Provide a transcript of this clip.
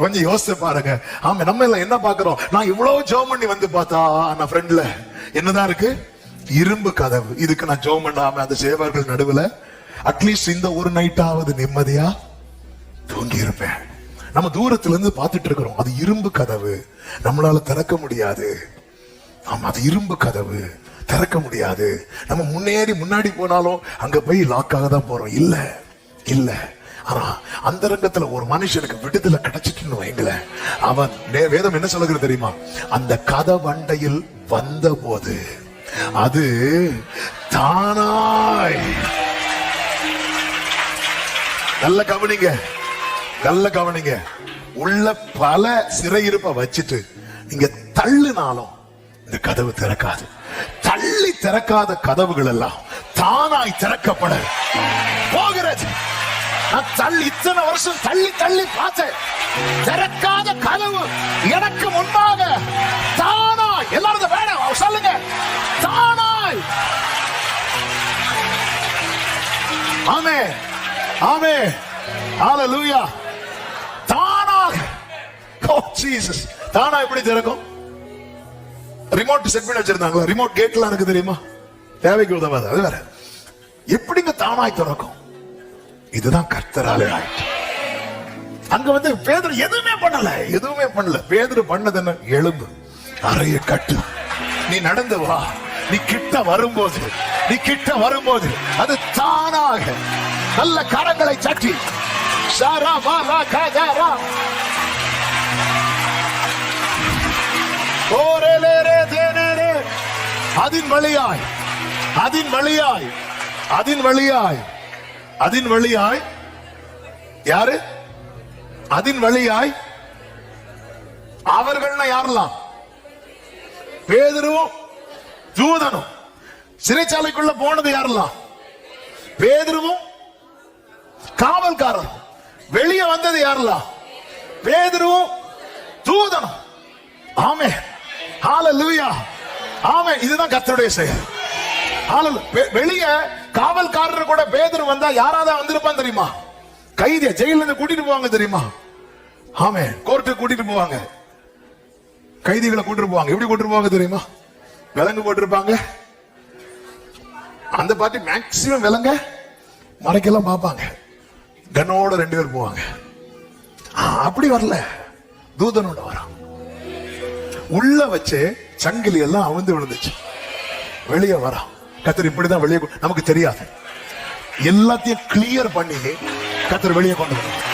கொஞ்சம் யோசிச்சு பாருங்க. ஆமா நம்ம எல்லாம் என்ன பாக்குறோம் நான் இவ்வளவு ஜோம் பண்ணி வந்து பார்த்தா நான் ஃப்ரெண்ட்ல என்னதான் இருக்கு? இரும்பு கதவு. இதுக்கு நான் ஜோம் பண்ணாம அந்த சேவர்கள் நடுவுல அட்லீஸ்ட் இந்த ஒரு நைட்டாவது நிம்மதியா தூங்கி இருப்பேன் நம்ம தூரத்துல இருந்து பார்த்துட்டு இருக்கிறோம். அது இரும்பு கதவு. நம்மளால திறக்க முடியாது. ஆமா அது இரும்பு கதவு. திறக்க முடியாது. நம்ம முன்னேறி முன்னாடி போனாலும் அங்க போய் லாக்காக தான் போறோம். இல்ல இல்லை. ஆனா அந்த ரங்கத்துல ஒரு மனுஷனுக்கு விடுதலை கிடைச்சிட்டுன்னு வைங்களேன். அவன் வேதம் என்ன சொல்லுகிறது தெரியுமா? அந்த கதவண்டையில் வந்த போது அது தானாய். நல்ல கவனிங்க. நல்ல கவனிங்க. உள்ள பல சிறையிருப்ப வச்சுட்டு நீங்க தள்ளுனாலும் இந்த கதவு திறக்காது. தள்ளி திறக்காத கதவுகள் எல்லாம் தானாய் திறக்கப்பட போகிறது. தள்ளி இத்தனை வருஷம் தள்ளி தள்ளி பார்த்தேன். திறக்காத கதவு எனக்கு முன்பாக. தானா எல்லாரும் வேணும் சொல்லுங்க. தானாய் ஆமே ஆமே. ஹalleluya தானாக. Oh, ஓ ஜீசஸ் தானா எப்படி திறக்கும்? ரிமோட் செட் பண்ணி வச்சிருந்தாங்களா? ரிமோட் கேட்லாம் இருக்கு தெரியுமா? தேவைக்கு உதவாது. அது வேற. எப்படிங்க தானாய் திறக்கும்? இதுதான் கர்த்தராலே ஆயிட்டு அங்க வந்து பேதர் எதுவுமே பண்ணல. எதுவுமே பண்ணல. பேதர் பண்ணது என்ன எலும்பு அறைய கட்டு. நீ நடந்து வா. நீ கிட்ட வரும்போது நீ கிட்ட வரும்போது அது தானாக நல்ல கரங்களை சட்டி. சாரா வா ரா கா ரா. ரே. அதின் வழியாய் அதின் வழியாய் அதின் வழியாய். அதின் வழியாய் யாரு? அதின் வழியாய் அவர்கள்னா யாரெல்லாம்? பேதுருவும் தூதனும் சிறைச்சாலைக்குள்ள போனது யாரெல்லாம்? பேதுருவும் காவல்காரன். வெளியே வந்தது யாரெல்லாம்? பேதுருவும் தூதனும் ஆமே லூயா ஆமே இதுதான் கத்தருடைய செயல். வெளியே காவல்காரர் கூட பேதர் வந்தா யாராவது வந்திருப்பான் தெரியுமா? கைதிய ஜெயில இருந்து கூட்டிட்டு போவாங்க தெரியுமா? ஆமே கோர்ட்டுக்கு கூட்டிட்டு போவாங்க. கைதிகளை கூட்டிட்டு போவாங்க. எப்படி கூட்டிட்டு போவாங்க தெரியுமா? விலங்கு போட்டிருப்பாங்க. அந்த பாட்டி மேக்சிமம் விலங்க மறைக்கெல்லாம் பார்ப்பாங்க. கன்னோட ரெண்டு பேர் போவாங்க. அப்படி வரல. தூதனோட வரான். உள்ள வச்சு சங்கிலி எல்லாம் அவிழ்ந்து விழுந்துச்சு. வெளியே வரான். கத்தர் இப்படிதான் வெளியே நமக்கு தெரியாது. எல்லாத்தையும் கிளியர் பண்ணி கத்தர் வெளியே கொண்டு வந்தார்.